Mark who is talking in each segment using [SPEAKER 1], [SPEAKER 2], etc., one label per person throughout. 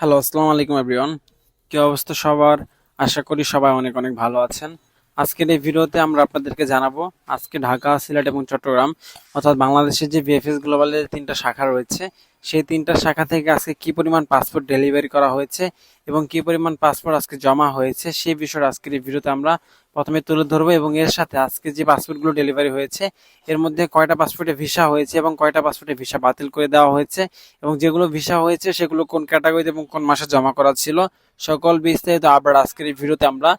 [SPEAKER 1] Hello আসসালামু আলাইকুম everyone কী অবস্থা সবার? আশা করি সবাই অনেক অনেক ভালো আছেন। আজকের এই ভিডিওতে আমরা আপনাদেরকে জানাব, আজকে ঢাকা, সিলেট এবং চট্টগ্রাম, অর্থাৎ বাংলাদেশের যে বিএফএস গ্লোবালের তিনটা শাখা রয়েছে, সেই তিনটা শাখা থেকে আজকে কি পরিমাণ পাসপোর্ট ডেলিভারি করা হয়েছে এবং কি পরিমাণ পাসপোর্ট আজকে জমা হয়েছে, সেই বিষয়ে আজকের এই ভিডিওতে আমরা প্রথমে তুলে ধরবো এবং এর সাথে আজকে যে পাসপোর্টগুলো ডেলিভারি হয়েছে, এর মধ্যে কয়টা পাসপোর্টে ভিসা হয়েছে এবং কয়টা পাসপোর্টে ভিসা বাতিল করে দেওয়া হয়েছে এবং যেগুলো ভিসা হয়েছে সেগুলো কোন ক্যাটাগরিতে এবং কোন মাসে জমা করা ছিল, সকল বিস্তারিত আবার আজকের এই ভিডিওতে আমরা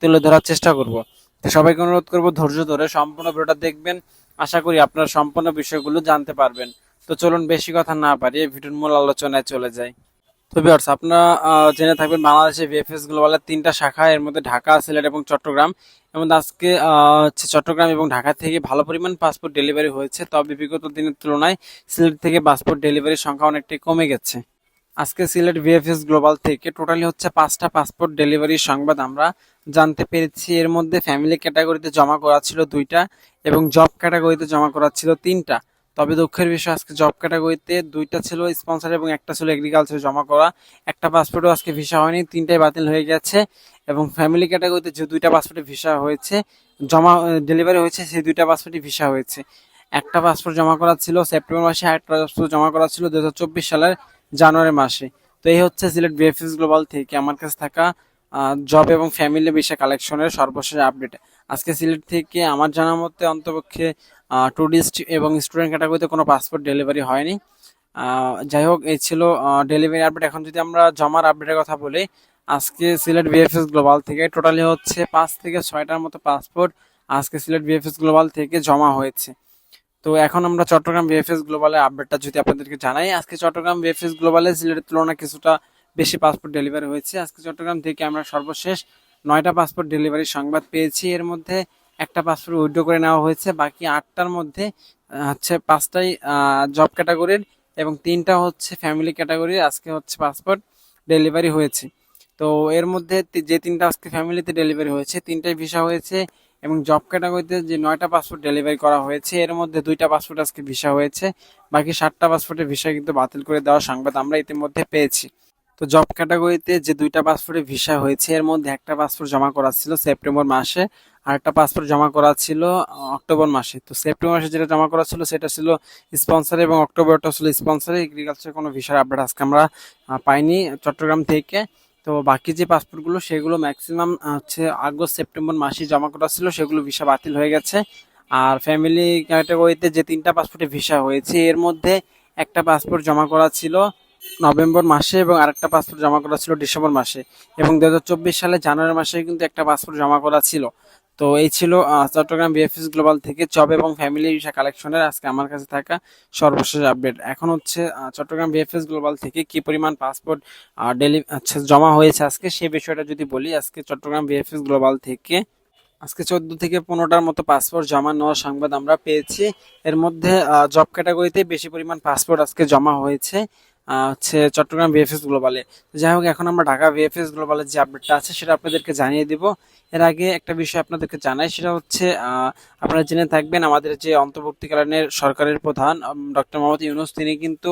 [SPEAKER 1] তুলে ধরার চেষ্টা করব। তো সবাইকে অনুরোধ করব ধৈর্য ধরে সম্পূর্ণ ভিডিওটা দেখবেন, আশা করি আপনারা সম্পূর্ণ বিষয়গুলো জানতে পারবেন। তো চলুন বেশি কথা না পারিয়ে ভিডিওর মূল আলোচনায় চলে যাই। তো ভিউয়ার্স আপনারা জেনে থাকবেন বাংলাদেশে বিএফএস গ্লোবালের তিনটা শাখা, এর মধ্যে ঢাকা, সিলেট এবং চট্টগ্রাম। এবং আজকে হচ্ছে চট্টগ্রাম এবং ঢাকা থেকে ভালো পরিমাণ পাসপোর্ট ডেলিভারি হয়েছে। তবে বিগত দিনের তুলনায় সিলেট থেকে পাসপোর্ট ডেলিভারির সংখ্যা অনেকটাই কমে গেছে। আজকে সিলেট ভিএফএস গ্লোবাল থেকে টোটালি হচ্ছে পাঁচটা পাসপোর্ট ডেলিভারির সংবাদ আমরা জানতে পেরেছি। এর মধ্যে ফ্যামিলি ক্যাটাগরিতে জমা করা ছিল দুইটা এবং জব ক্যাটাগরিতে জমা করা ছিল তিনটা। তবে দুঃখের বিষয়, আজকে জব ক্যাটাগরিতে দুইটা ছিল স্পন্সর এবং একটা ছিল এগ্রিকালচার জমা করা। একটা পাসপোর্টও আজকে ভিসা হয়নি, তিনটাই বাতিল হয়ে গেছে এবং ফ্যামিলি ক্যাটাগরিতে যে দুইটা পাসপোর্টে ভিসা হয়েছে, জমা ডেলিভারি হয়েছে, সেই দুইটা পাসপোর্টই ভিসা হয়েছে। একটা পাসপোর্ট জমা করা ছিল সেপ্টেম্বর মাসে, আর একটা পাসপোর্ট জমা করা ছিল দু হাজার চব্বিশ সালের জানুয়ারি মাসে। তো এই হচ্ছে সিলেট বিএফএস গ্লোবাল থেকে আমার কাছে থাকা জব এবং ফ্যামিলি ভিসা কালেকশনের সর্বশেষ আপডেট আজকে সিলেট থেকে আমার জানা মতে অন্তপক্ষে টুরিস্ট এবং স্টুডেন্ট ক্যাটাগরিতে কোনো পাসপোর্ট ডেলিভারি হয়নি। যাই হোক, এই ছিল ডেলিভারি আপডেট এখন যদি আমরা জমার আপডেটের কথা বলি, আজকে সিলেট বিএফএস গ্লোবাল থেকে টোটালি হচ্ছে পাঁচ থেকে ছয়টার মতো পাসপোর্ট আজকে সিলেট বিএফএস গ্লোবাল থেকে জমা হয়েছে। তো এখন আমরা চট্টগ্রাম বিএফএস গ্লোবালের আপডেটটা যদি আপনাদেরকে জানাই, আজকে চট্টগ্রাম বিএফএস গ্লোবালে সিলেটের তুলনায় কিছুটা বেশি পাসপোর্ট ডেলিভারি হয়েছে। আজকে চট্টগ্রাম থেকে আমরা সর্বশেষ নয়টা পাসপোর্ট ডেলিভারির সংবাদ পেয়েছি। এর মধ্যে একটা পাসপোর্ট উইথড্র করে নেওয়া হয়েছে। বাকি আটটার মধ্যে হচ্ছে পাঁচটাই জব ক্যাটাগরির এবং তিনটা হচ্ছে ফ্যামিলি ক্যাটাগরির আজকে হচ্ছে পাসপোর্ট ডেলিভারি হয়েছে। তো এর মধ্যে যে তিনটা আজকে ফ্যামিলিতে ডেলিভারি হয়েছে, তিনটাই ভিসা হয়েছে এবং জব ক্যাটাগরিতে যে নয়টা পাসপোর্ট ডেলিভারি করা হয়েছে, এর মধ্যে দুইটা পাসপোর্ট আজকে ভিসা হয়েছে। বাকি সাতটা পাসপোর্টের ভিসা কিন্তু বাতিল করে দেওয়ার সংবাদ আমরা ইতিমধ্যে পেয়েছি। তো জব ক্যাটাগরিতে যে দুইটা পাসপোর্টে ভিসা হয়েছে, এর মধ্যে একটা পাসপোর্ট জমা করা ছিল সেপ্টেম্বর মাসে। আর একটা পাসপোর্ট জমা করা ছিল অক্টোবর মাসে। তো সেপ্টেম্বর মাসে যেটা জমা করা ছিল, সেটা ছিল স্পন্সর এবং অক্টোবরটা ছিল স্পন্সর এগ্রিকালচার কোনো ভিসার আপডেট আজকে আমরা পাইনি চট্টগ্রাম থেকে। তো বাকি যে পাসপোর্টগুলো সেগুলো ম্যাক্সিমাম হচ্ছে আগস্ট সেপ্টেম্বর মাসে জমা করা ছিল, সেগুলো ভিসা বাতিল হয়ে গেছে। আর ফ্যামিলি ক্যাটাগরিতে যে তিনটা পাসপোর্টে ভিসা হয়েছে, এর মধ্যে একটা পাসপোর্ট জমা করা ছিল নভেম্বর মাসে এবং আরেকটা পাসপোর্ট জমা করা ছিল ডিসেম্বর মাসে। এবং দু হাজার চব্বিশ সালে জানুয়ারি মাসে কিন্তু একটা পাসপোর্ট জমা করা ছিল। তো এই ছিল চট্টগ্রাম বিএফএস গ্লোবাল থেকে জব এবং ফ্যামিলি ভিসা কালেকশনের আজকে আমার কাছে থাকা সর্বশেষ আপডেট এখন হচ্ছে চট্টগ্রাম বিএফএস গ্লোবাল থেকে কি পরিমাণ পাসপোর্ট ডেলি আচ্ছা জমা হয়েছে আজকে সে বিষয়টা যদি বলি, আজকে চট্টগ্রাম বিএফএস গ্লোবাল থেকে, আজকে চোদ্দ থেকে পনেরোটার মতো পাসপোর্ট জমা নেওয়ার সংবাদ আমরা পেয়েছি। এর মধ্যে জব ক্যাটাগরিতে বেশি পরিমাণ পাসপোর্ট আজকে জমা হয়েছে। হচ্ছে চট্টগ্রাম বিএফএস গ্লোবালে যাই হোক, এখন আমরা ঢাকা বিএফএস গ্লোবালের যে আপডেটটা আছে, সেটা আপনাদেরকে জানিয়ে দিব। এর আগে একটা বিষয় আপনাদেরকে জানাই, সেটা হচ্ছে আপনারা জেনে থাকবেন, আমাদের যে অন্তর্বর্তীকালীনের সরকারের প্রধান ডক্টর মোহাম্মদ ইউনুস, তিনি কিন্তু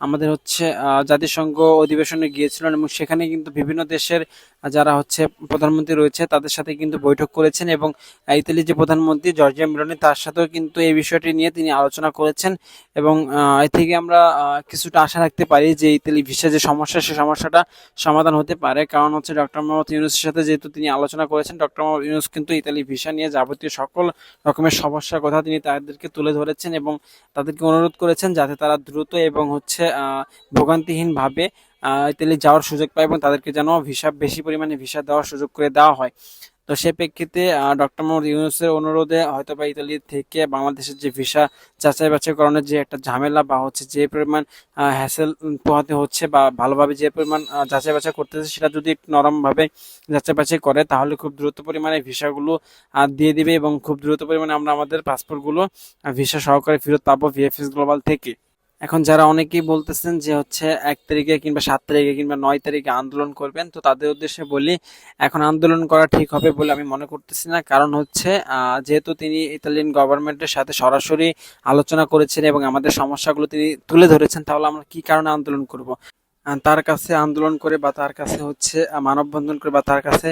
[SPEAKER 1] আমাদের হচ্ছে জাতিসংঘ অধিবেশনে গিয়েছিলেন এবং সেখানে কিন্তু বিভিন্ন দেশের যারা হচ্ছে প্রধানমন্ত্রী রয়েছে, তাদের সাথে কিন্তু বৈঠক করেছেন এবং ইতালির যে প্রধানমন্ত্রী জর্জিয়া মেলোনি তার সাথেও কিন্তু এই বিষয়টি নিয়ে তিনি আলোচনা করেছেন এবং এ থেকে আমরা কিছুটা আশা রাখতে পারি যে ইতালি ভিসা যে সমস্যা, সে সমস্যাটা সমাধান হতে পারে। কারণ হচ্ছে ডক্টর মোহাম্মদ ইউনুসের সাথে যেহেতু তিনি আলোচনা করেছেন ডক্টর মোহাম্মদ ইউনুস কিন্তু ইতালি ভিসা নিয়ে যাবতীয় সকল রকমের সমস্যার কথা তিনি তাদেরকে তুলে ধরেছেন এবং তাদেরকে অনুরোধ করেছেন যাতে তারা দ্রুত এবং হচ্ছে ভোগান্তিহীনভাবে ইতালি যাওয়ার সুযোগ পায় এবং তাদেরকে যেন ভিসা, বেশি পরিমাণে ভিসা দেওয়ার সুযোগ করে দেওয়া হয়। তো সে প্রেক্ষিতে ডক্টর মোহাম্মদ ইউনুসের অনুরোধে হয়তো বা ইতালি থেকে বাংলাদেশের যে ভিসা যাচাই বাছাই করানোর যে একটা ঝামেলা বা হচ্ছে যে পরিমাণ হ্যাসেল পোহাতে হচ্ছে বা ভালোভাবে যে পরিমাণ যাচাই বাছাই করতেছে সেটা যদি একটু নরমভাবে যাচাই বাছাই করে, তাহলে খুব দ্রুত পরিমাণে ভিসাগুলো দিয়ে দিবে এবং খুব দ্রুত পরিমাণে আমরা আমাদের পাসপোর্টগুলো ভিসা সহকারে ফেরত পাবো ভিএফএস গ্লোবাল থেকে। এখন যারা অনেকেই বলতেছেন যে হচ্ছে এক তারিখে কিংবা সাত তারিখে কিংবা নয় তারিখে আন্দোলন করবেন, তো তাদের উদ্দেশ্যে বলি, এখন আন্দোলন করা ঠিক হবে বলে আমি মনে করতেছি না। কারণ হচ্ছে যেহেতু তিনি ইতালিয়ান গভর্নমেন্টের সাথে সরাসরি আলোচনা করেছেন এবং আমাদের সমস্যাগুলো তিনি তুলে ধরেছেন, তাহলে আমরা কি কারণে আন্দোলন করব? তার কাছে আন্দোলন করে বা তার কাছে হচ্ছে মানববন্ধন করে বা তার কাছে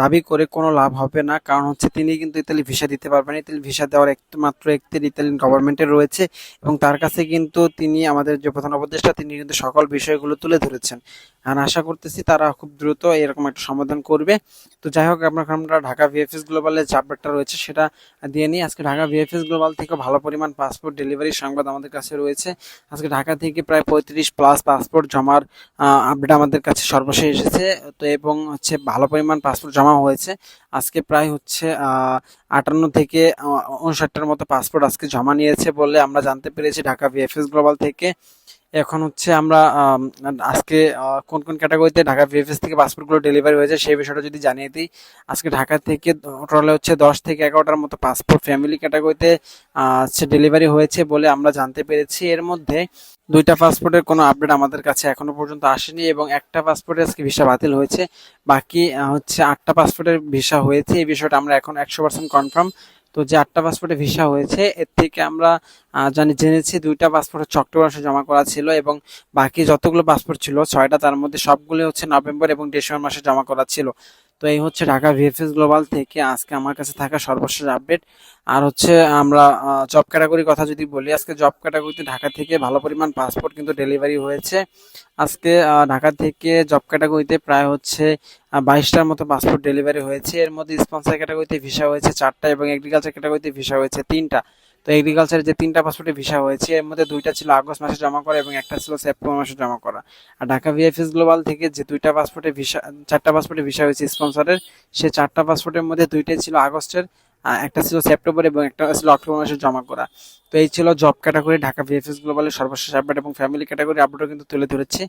[SPEAKER 1] দাবি করে কোনো লাভ হবে না। কারণ হচ্ছে তিনি কিন্তু ইতালি ভিসা দিতে পারবেন ইতালি ভিসা দেওয়ার একমাত্র একটি ইতালিয়ান গভর্নমেন্টের রয়েছে এবং তার কাছে কিন্তু তিনি আমাদের যে প্রধান উপদেষ্টা, তিনি কিন্তু সকল বিষয়গুলো তুলে ধরেছেন। আর আশা করতেছি তারা খুব দ্রুত এরকম একটা সমাধান করবে। তো যাই হোক আপনার আমরা ঢাকা ভিএফএস গ্লোবালের যে আপডেটটা রয়েছে সেটা দিয়ে নিই। আজকে ঢাকা ভিএফএস গ্লোবাল থেকে ভালো পরিমাণ পাসপোর্ট ডেলিভারি সংবাদ আমাদের কাছে রয়েছে। আজকে ঢাকা থেকে প্রায় পঁয়ত্রিশ প্লাস পাসপোর্ট জমার আপডেট আমাদের কাছে সর্বশেষ এসেছে। তো এবং হচ্ছে ভালো পরিমাণ পাসপোর্ট জমা হয়েছে। আজকে প্রায় হচ্ছে আটান্ন থেকে উনষাটটার মতো পাসপোর্ট আজকে জমা নিয়েছে বলে আমরা জানতে পেরেছি ঢাকা ভিএফএস গ্লোবাল থেকে। এখন হচ্ছে আমরা আজকে কোন কোন ক্যাটাগরিতে ঢাকা ভিএফএস থেকে পাসপোর্টগুলো ডেলিভারি হয়েছে সেই বিষয়টা যদি জানিয়ে দিই। আজকে ঢাকা থেকে টোটাল হচ্ছে দশ থেকে এগারোটার মতো পাসপোর্ট ফ্যামিলি ক্যাটাগরিতে হচ্ছে ডেলিভারি হয়েছে বলে আমরা জানতে পেরেছি। এর মধ্যে দুইটা পাসপোর্টের কোনো আপডেট আমাদের কাছে এখনও পর্যন্ত আসেনি এবং একটা পাসপোর্টের আজকে ভিসা বাতিল হয়েছে। বাকি হচ্ছে আটটা পাসপোর্টের ভিসা হয়েছে। এই বিষয়টা আমরা এখন একশো পার্সেন্ট কনফার্ম তো যে আটটা পাসপোর্টে ভিসা হয়েছে, এর থেকে আমরা জানি জেনেছি দুইটা পাসপোর্ট মাসে জমা করা ছিল এবং বাকি যতগুলো পাসপোর্ট ছিল, ছয়টা তার মধ্যে সবগুলো হচ্ছে নভেম্বর এবং ডিসেম্বর মাসে জমা করা ছিল। তো এই হচ্ছে ঢাকা ভিএফএস গ্লোবাল থেকে আজকে আমার কাছে থাকা সর্বশেষ আপডেট আর হচ্ছে আমরা জব ক্যাটাগরির কথা যদি বলি, আজকে জব ক্যাটাগরিতে ঢাকা থেকে ভালো পরিমাণ পাসপোর্ট কিন্তু ডেলিভারি হয়েছে। আজকে ঢাকা থেকে জব ক্যাটাগরিতে প্রায় হচ্ছে বাইশটার মতো পাসপোর্ট ডেলিভারি হয়েছে। এর মধ্যে স্পন্সর ক্যাটাগরিতে ভিসা হয়েছে চারটা এবং এগ্রিকালচার ক্যাটাগরিতে ভিসা হয়েছে তিনটা। তো এগ্রিকালচারের যে তিনটা পাসপোর্টে ভিসা হয়েছে, এর মধ্যে দুইটা ছিল আগস্ট মাসে জমা করা এবং একটা ছিল সেপ্টেম্বর মাসে জমা করা। আর ঢাকা ভিএফএস গ্লোবাল থেকে যে দুইটা পাসপোর্টে ভিসা চারটা পাসপোর্টে ভিসা হয়েছে স্পন্সরের সে চারটা পাসপোর্টের মধ্যে দুইটাই ছিল আগস্টের একটা ছিল সেপ্টেম্বর এবং একটা ছিল অক্টোবর মাসে জমা করা। তো এই ছিল জব ক্যাটাগরি ঢাকা ভিএফএস গ্লোবালের সর্বশেষ আপডেট এবং ফ্যামিলি ক্যাটাগরি আপডেটও কিন্তু তুলে ধরেছে।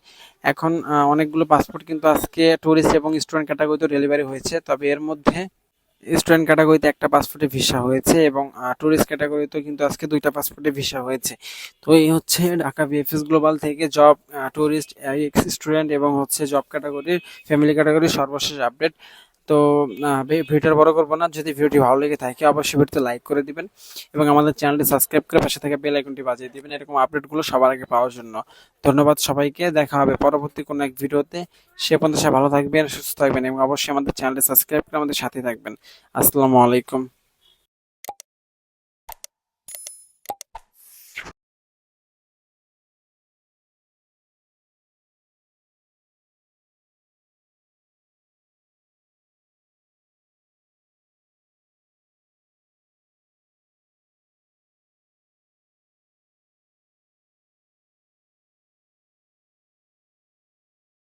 [SPEAKER 1] এখন অনেকগুলো পাসপোর্ট কিন্তু আজকে টুরিস্ট এবং স্টুডেন্ট ক্যাটাগরিতে ডেলিভারি হয়েছে, তবে এর মধ্যে স্টুডেন্ট ক্যাটাগরিতে একটা পাসপোর্টে ভিসা হয়েছে এবং টুরিস্ট ক্যাটাগরিতেও কিন্তু আজকে দুইটা পাসপোর্টে ভিসা হয়েছে। তো এই হচ্ছে ঢাকা বিএফএস গ্লোবাল থেকে জব টুরিস্ট স্টুডেন্ট এবং হচ্ছে জব ক্যাটাগরির ফ্যামিলি ক্যাটাগরির সর্বশেষ আপডেট তো ভিডিওটা বড় করব না। যদি ভিডিওটি ভালো লেগে থাকে, অবশ্যই ভিডিওতে লাইক করে দিবেন এবং আমাদের চ্যানেলটি সাবস্ক্রাইব করে পাশে থেকে বেল আইকনটি বাজিয়ে দিবেন। এরকম আপডেটগুলো সবার আগে পাওয়ার জন্য। ধন্যবাদ সবাইকে। দেখা হবে পরবর্তী কোনো এক ভিডিওতে। সে পর্যন্ত সে ভালো থাকবেন, সুস্থ থাকবেন এবং অবশ্যই আমাদের চ্যানেলটি সাবস্ক্রাইব করে আমাদের সাথে থাকবেন। আসসালামু আলাইকুম।